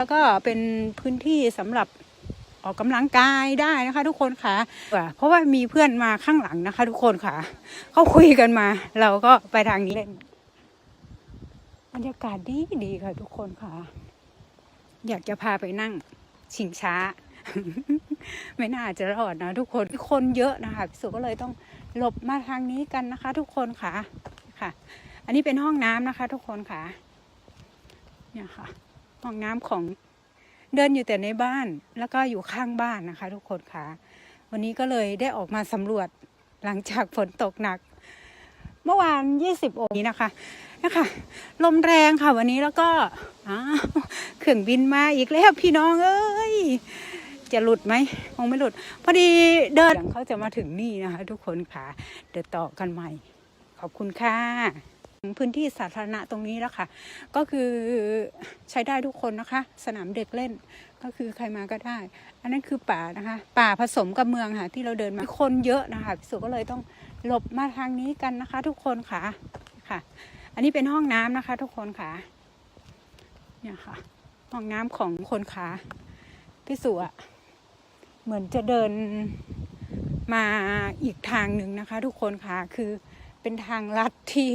แล้วก็เป็นพื้นที่สำหรับออกกำลังกายได้นะคะ ทุกคนค่ะ เพราะว่ามีเพื่อนมาข้างหลังนะคะ ทุกคนค่ะเขาคุยกันมา เราก็ไปทางนี้เล่นบรรยากาศดีดีค่ะ ทุกคนค่ะ อยากจะพาไปนั่งชิงช้า ไม่น่าจะรอดนะ ทุกคนคนเยอะนะคะพี่สุก็เลยต้องหลบมาทางนี้กันนะคะ ทุกคนค่ะค่ะ อันนี้เป็นห้องน้ำนะคะ ทุกคนค่ะ เนี่ยค่ะ ห้องน้ำของเดินอยู่แต่ในบ้านแล้วก็อยู่ข้างบ้านนะคะ ทุกคนค่ะ วันนี้ก็เลยได้ออกมาสำรวจหลังจากฝนตกหนัก เมื่อวาน20องนี้นะคะนะคะลมแรงค่ะวันนี้แล้วก็อ้าวเครื่องบินมาอีกแล้วพี่น้องเอ้ยจะหลุดไหมคงไม่หลุด พอดีเดินเขาจะมาถึงนี่นะคะ ทุกคนค่ะ เดินต่อกันใหม่ ขอบคุณค่ะ พื้นที่สาธารณะตรงนี้แล้วค่ะ ก็คือใช้ได้ทุกคนนะคะ สนามเด็กเล่นก็คือใครมาก็ได้ อันนั้นคือป่านะคะ ป่าผสมกับเมืองค่ะ ที่เราเดินมาคนเยอะนะคะพี่สุก็เลยต้องหลบมาทางนี้กันนะคะ ทุกคนค่ะค่ะ อันนี้เป็นห้องน้ำนะคะ ทุกคนค่ะเนี่ยค่ะ ห้องน้ำของคนขาพี่สุอะเหมือนจะเดินมาอีกทางหนึ่งนะคะ ทุกคนค่ะคือ เป็นทางลัดที่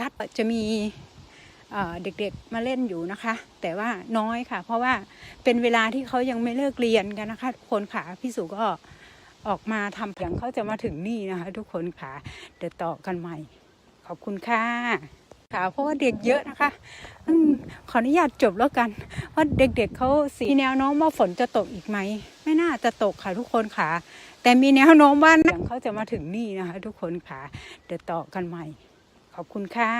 ลัดจะมีเด็กๆมาเล่นอยู่นะคะ แต่ว่าน้อยค่ะ เพราะว่าเป็นเวลาที่เขายังไม่เลิกเรียนกันนะคะทุกคนค่ะพี่สุก็ออกมาทำเสียงเขาจะมาถึงนี่นะคะ ทุกคนค่ะเดี๋ยวต่อกันใหม่ ขอบคุณค่ะค่ะเพราะว่าเด็กเยอะนะคะอขออนุญาตจบแล้วกันว่าเด็กๆเขาสีแนวน้มว่าฝนจะตกอีกไหม ไม่น่าจะตกค่ะทุกคนค่ะ แต่มีแนวโน้มว่าเสียงเขาจะมาถึงนี่นะคะ ทุกคนค่ะเดี๋ยวต่อกันใหม่ ขอบคุณค่ะ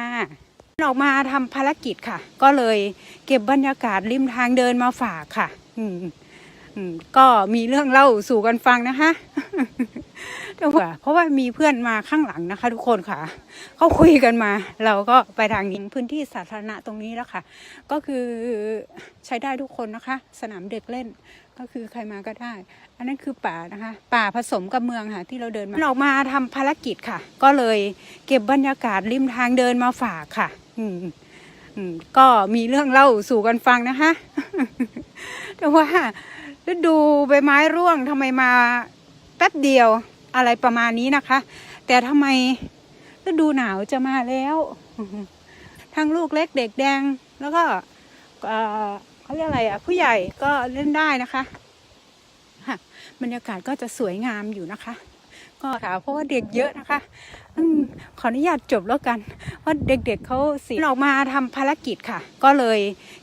ออกมาทำภารกิจค่ะ ก็เลยเก็บบรรยากาศริมทางเดินมาฝากค่ะ อืม ก็มีเรื่องเล่าสู่กันฟังนะคะแต่ว่าเพราะว่ามีเพื่อนมาข้างหลังนะคะ ทุกคนค่ะเขาคุยกันมา เราก็ไปทางนี้พื้นที่สาธารณะตรงนี้แล้วค่ะ ก็คือใช้ได้ทุกคนนะคะ สนามเด็กเล่นก็คือใครมาก็ได้ อันนั้นคือป่านะคะ ป่าผสมกับเมืองค่ะ ที่เราเดินมาออกมาทำภารกิจค่ะ ก็เลยเก็บบรรยากาศริมทางเดินมาฝากค่ะ อืม ก็มีเรื่องเล่าสู่กันฟังนะคะ แต่ว่าฤดูใบไม้ร่วงทำไมมาแป๊บเดียวอะไรประมาณนี้นะคะ แต่ทำไมฤดูหนาวจะมาแล้วทั้งลูกเล็กเด็กแดงแล้วก็เขาเรียกอะไรอะ ผู้ใหญ่ก็เล่นได้นะคะค่ะบรรยากาศก็จะสวยงามอยู่นะคะ ก็ค่ะ เพราะว่าเด็กเยอะนะคะอขออนุญาตจบแล้วกันว่าเด็กๆเขาสีออกมาทำภารกิจค่ะ ก็เลย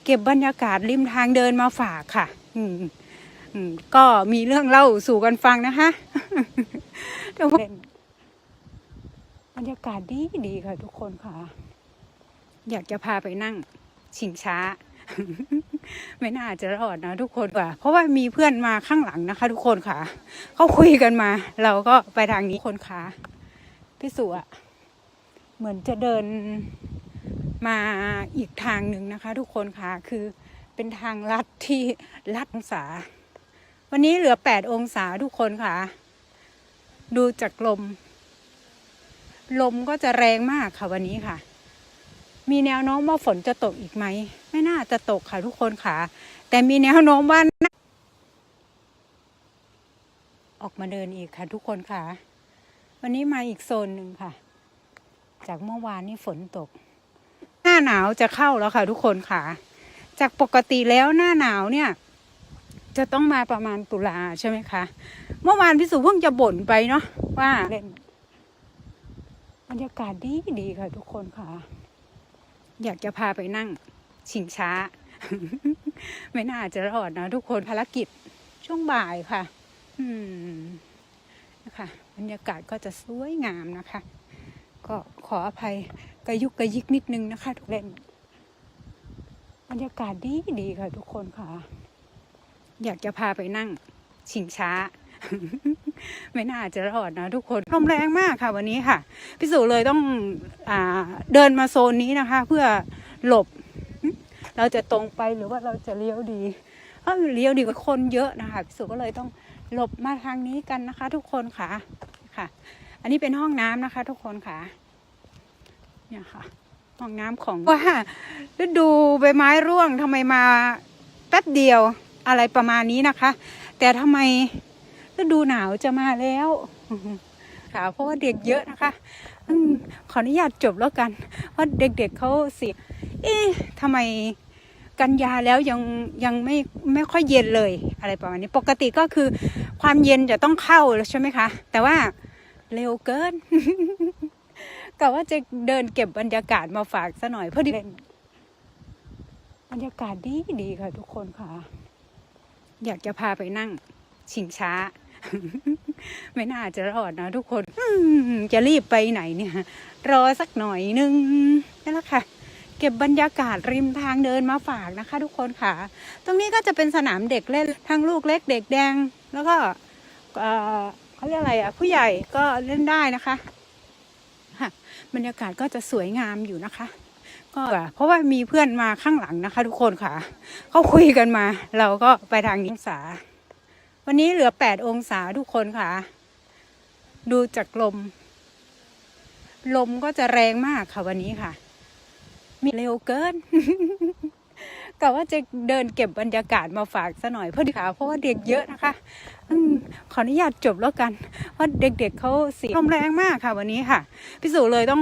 เก็บบรรยากาศริมทางเดินมาฝากค่ะ อืมก็มีเรื่องเล่าสู่กันฟังนะคะแต่ว่าบรรยากาศดีดีค่ะทุกคนค่ะ อยากจะพาไปนั่งชิงช้า ไม่น่าจะรอดนะทุกคนค่ะ เพราะว่ามีเพื่อนมาข้างหลังนะคะ ทุกคนค่ะเขาคุยกันมา เราก็ไปทางนี้คนค่ะพี่สุอะเหมือนจะเดินมาอีกทางหนึ่งนะคะ ทุกคนค่ะคือเป็นทางลัดที่ลัดองศา วันนี้เหลือแปดองศาทุกคนค่ะ ดูจากลม ลมก็จะแรงมากค่ะวันนี้ค่ะ มีแนวโน้มว่าฝนจะตกอีกไหม ไม่น่าจะตกค่ะทุกคนค่ะ แต่มีแนวโน้มว่าออกมาเดินอีกค่ะทุกคนค่ะ วันนี้มาอีกโซนหนึ่งค่ะ จากเมื่อวานนี่ฝนตก หน้าหนาวจะเข้าแล้วค่ะ ทุกคนค่ะ จากปกติแล้วหน้าหนาวเนี่ย จะต้องมาประมาณตุลาใช่ไหมคะเมื่อวานพี่สุเพิ่งจะบ่นไปเนาะว่าบรรยากาศดีดีค่ะทุกคนค่ะ อยากจะพาไปนั่งชิงช้า ไม่น่าจะรอดนะทุกคนภารกิจช่วงบ่ายค่ะ อืมนะคะบรรยากาศก็จะสวยงามนะคะ ก็ขออภัยกระยุกกระยิกนิดนึงนะคะ ทุกเล่นบรรยากาศดีดีค่ะทุกคนค่ะ อยากจะพาไปนั่งชิงช้า ไม่น่าจะรอดนะทุกคนลมแรงมากค่ะ วันนี้ค่ะพี่สุเลยต้องอ่าเดินมาโซนนี้นะคะ เพื่อหลบ เราจะตรงไปหรือว่าเราจะเลี้ยวดีเออเลี้ยวดีกว่าคนเยอะนะคะพี่สุก็เลยต้องหลบมาทางนี้กันนะคะ ทุกคนค่ะค่ะ อันนี้เป็นห้องน้ำนะคะ ทุกคนค่ะ เนี่ยค่ะ ห้องน้ำของว่าฤดูใบไม้ร่วงทำไมมาแป๊บเดียวอะไรประมาณนี้นะคะ แต่ทำไม ฤดูหนาวจะมาแล้วค่ะเพราะว่าเด็กเยอะนะคะอขออนุญาตจบแล้วกันเพราะเด็กๆเขาเสียเอ๊ะทำไมกันยาแล้วยังยังไม่ไม่ค่อยเย็นเลยอะไรประมาณนี้ปกติก็คือความเย็นจะต้องเข้าแล้วใช่ไหมคะ แต่ว่าเร็วเกินกะว่าจะเดินเก็บบรรยากาศมาฝากซะหน่อยเพื่อที่บรรยากาศดีดีค่ะทุกคนค่ะ อยากจะพาไปนั่งชิงช้า ไม่น่าจะรอดนะทุกคนจะรีบไปไหนเนี่ย รอสักหน่อยนึงนั่นแหละค่ะ เก็บบรรยากาศริมทางเดินมาฝากนะคะ ทุกคนค่ะ ตรงนี้ก็จะเป็นสนามเด็กเล่นทั้งลูกเล็กเด็กแดง แล้วก็เขาเรียกอะไรอะ ผู้ใหญ่ก็เล่นได้นะคะบรรยากาศก็จะสวยงามอยู่นะคะ ก็เพราะว่ามีเพื่อนมาข้างหลังนะคะ ทุกคนค่ะเขาคุยกันมา เราก็ไปทางนี้องศา วันนี้เหลือแปดองศาทุกคนค่ะ ดูจากลม ลมก็จะแรงมากค่ะวันนี้ค่ะ มีเร็วเกินกะว่าจะเดินเก็บบรรยากาศมาฝากซะหน่อยเพื่อดีค่ะเพราะว่าเด็กเยอะนะคะอขออนุญาตจบแล้วกันเพราะเด็กๆเขาเสียลมแรงมากค่ะ วันนี้ค่ะพี่สุเลยต้อง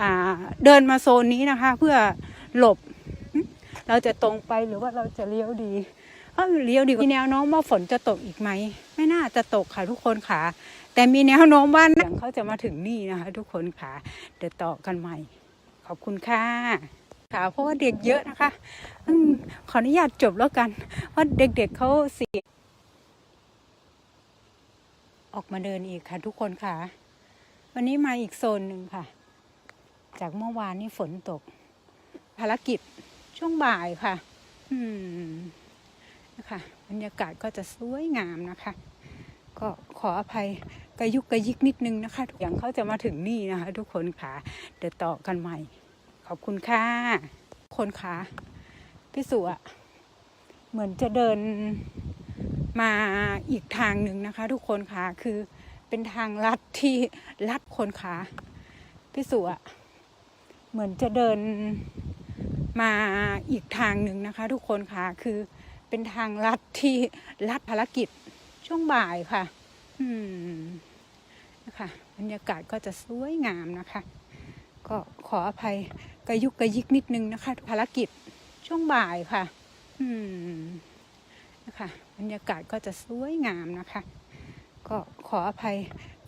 อ่าเดินมาโซนนี้นะคะ เพื่อหลบ เราจะตรงไปหรือว่าเราจะเลี้ยวดี เออเลี้ยวดีกว่ามีแนวโน้มว่าฝนจะตกอีกไหม ไม่น่าจะตกค่ะทุกคนค่ะ แต่มีแนวโน้มว่าเสียงเขาจะมาถึงนี่นะคะ ทุกคนค่ะ เดี๋ยวต่อกันใหม่ ขอบคุณค่ะค่ะเพราะว่าเด็กเยอะนะคะอืมขออนุญาตจบแล้วกันเพราะเด็กๆเขาเสียออกมาเดินอีกค่ะ ทุกคนค่ะ วันนี้มาอีกโซนหนึ่งค่ะ จากเมื่อวานนี้ฝนตก ภารกิจช่วงบ่ายค่ะ อืม นะคะบรรยากาศก็จะสวยงามนะคะ ก็ขออภัยกระยุกกระยิกนิดนึงนะคะทุกอย่างเขาจะมาถึงนี่นะคะ ทุกคนค่ะเดี๋ยวต่อกันใหม่ ขอบคุณค่ะคนค่ะพี่สุอะเหมือนจะเดินมาอีกทางหนึ่งนะคะ ทุกคนค่ะคือเป็นทางลัดที่ลัดคนค่ะพี่สุอะเหมือนจะเดินมาอีกทางหนึ่งนะคะ ทุกคนค่ะคือ เป็นทางลัดที่ลัดภารกิจช่วงบ่ายค่ะ อืมนะคะบรรยากาศก็จะสวยงามนะคะ ก็ขออภัยกระยุกกระยิกนิดนึงนะคะ ภารกิจช่วงบ่ายค่ะ อืมนะคะบรรยากาศก็จะสวยงามนะคะ ก็ขออภัย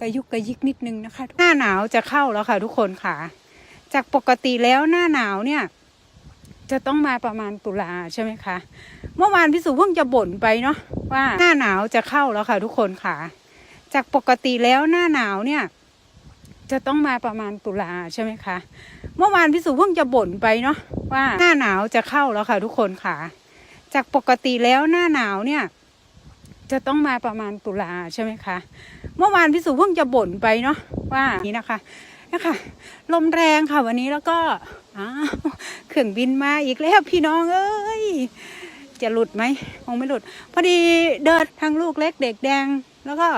กระยุกกระยิกนิดนึงนะคะ หน้าหนาวจะเข้าแล้วค่ะทุกคนค่ะ จากปกติแล้วหน้าหนาวเนี่ย จะต้องมาประมาณตุลาใช่ไหมคะ เมื่อวานพี่สุเพิ่งจะบ่นไปเนาะว่าหน้าหนาวจะเข้าแล้วค่ะทุกคนค่ะ จากปกติแล้วหน้าหนาวเนี่ย จะต้องมาประมาณตุลาใช่ไหมคะ เมื่อวานพี่สุเพิ่งจะบ่นไปเนาะว่าหน้าหนาวจะเข้าแล้วค่ะทุกคนค่ะ จากปกติแล้วหน้าหนาวเนี่ย จะต้องมาประมาณตุลาใช่ไหมคะ เมื่อวานพี่สุเพิ่งจะบ่นไปเนาะว่านี้นะคะนะคะลมแรงค่ะวันนี้แล้วก็ อ้าวเครื่องบินมาอีกแล้วพี่น้องเอ้ย จะหลุดไหมคงไม่หลุด พอดีเดินทั้งลูกเล็กเด็กแดง แล้วก็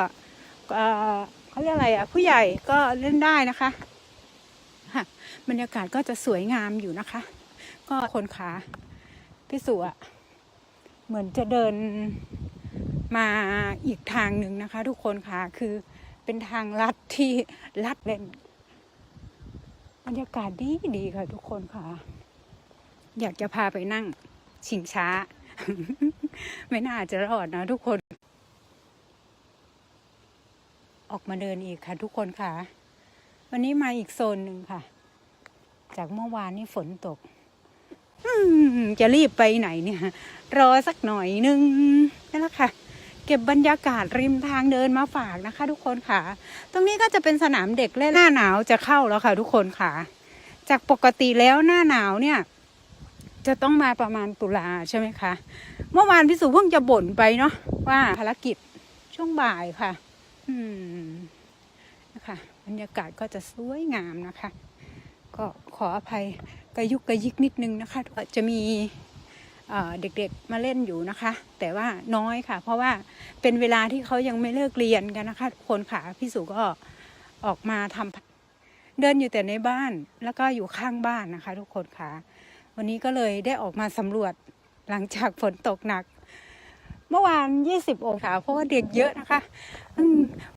เขาเรียกอะไรอะ ผู้ใหญ่ก็เล่นได้นะคะบรรยากาศก็จะสวยงามอยู่นะคะ ก็คนขาพี่สุอะเหมือนจะเดินมาอีกทางหนึ่งนะคะ ทุกคนค่ะคือเป็นทางลัดที่ลัดเล่น รรยากาศดีดีค่ะทุกคนค่ะ อยากจะพาไปนั่ง ชิงช้า ไม่น่าจะรอดนะทุกคน ออกมาเดินอีกค่ะทุกคนค่ะ วันนี้มาอีกโซนหนึ่งค่ะ จากเมื่อวานนี้ฝนตกจะรีบไปไหนเนี่ย รอสักหน่อยนึงนั่นแหละค่ะ เก็บบรรยากาศริมทางเดินมาฝากนะคะ ทุกคนค่ะ ตรงนี้ก็จะเป็นสนามเด็กเล่นหน้าหนาวจะเข้าแล้วค่ะ ทุกคนค่ะ จากปกติแล้วหน้าหนาวเนี่ย จะต้องมาประมาณตุลาใช่ไหมคะ เมื่อวานพี่สุเพิ่งจะบ่นไปเนาะว่าภารกิจช่วงบ่ายค่ะ อืมนะคะบรรยากาศก็จะสวยงามนะคะ ก็ขออภัยกระยุกกระยิกนิดนึงนะคะ จะมี เด็กๆมาเล่นอยู่นะคะ แต่ว่าน้อยค่ะ เพราะว่าเป็นเวลาที่เขายังไม่เลิกเรียนกันนะคะคนค่ะพี่สุก็ออกมาทำเดินอยู่แต่ในบ้านแล้วก็อยู่ข้างบ้านนะคะ ทุกคนค่ะ วันนี้ก็เลยได้ออกมาสำรวจหลังจากฝนตกหนัก เมื่อวาน 20 องศาเพราะว่าเด็กเยอะนะคะ